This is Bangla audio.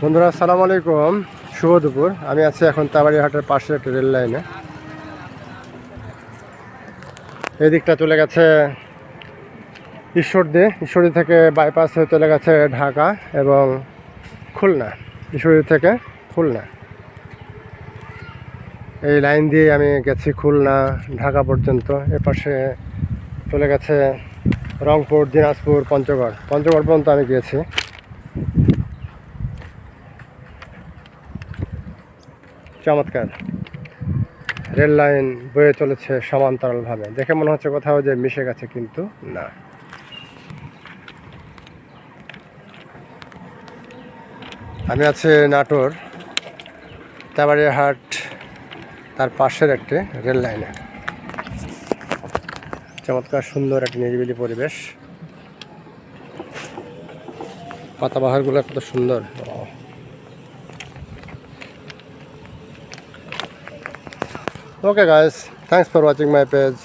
বন্ধুরা, আসসালামু আলাইকুম। শুভ দুপুর। আমি আছি এখন তাবাড়িহাটের পাশে একটা রেল লাইনে। এই দিকটা চলে গেছে ঈশ্বরদী। ঈশ্বরদী থেকে বাইপাস হয়ে চলে গেছে ঢাকা এবং খুলনা। ঈশ্বরদী থেকে খুলনা। এই লাইন দিয়ে আমি গেছি খুলনা, ঢাকা পর্যন্ত। এ পাশে চলে গেছে রংপুর, দিনাজপুর, পঞ্চগড়। পঞ্চগড় পর্যন্ত আমি গিয়েছি। চমৎকার। রেল লাইন বয়ে চলেছে সমান্তরালভাবে। দেখে মনে হচ্ছে কোথাও যে মিশে গেছে, কিন্তু না। আমি আছি নাটোর, তেবাড়িয়াহাট, তার পাশের একটি রেল লাইনে। চমৎকার, সুন্দর একটি নিরিবিলি পরিবেশ। পাতাবাহারগুলো কত সুন্দর। Okay guys, thanks for watching my page.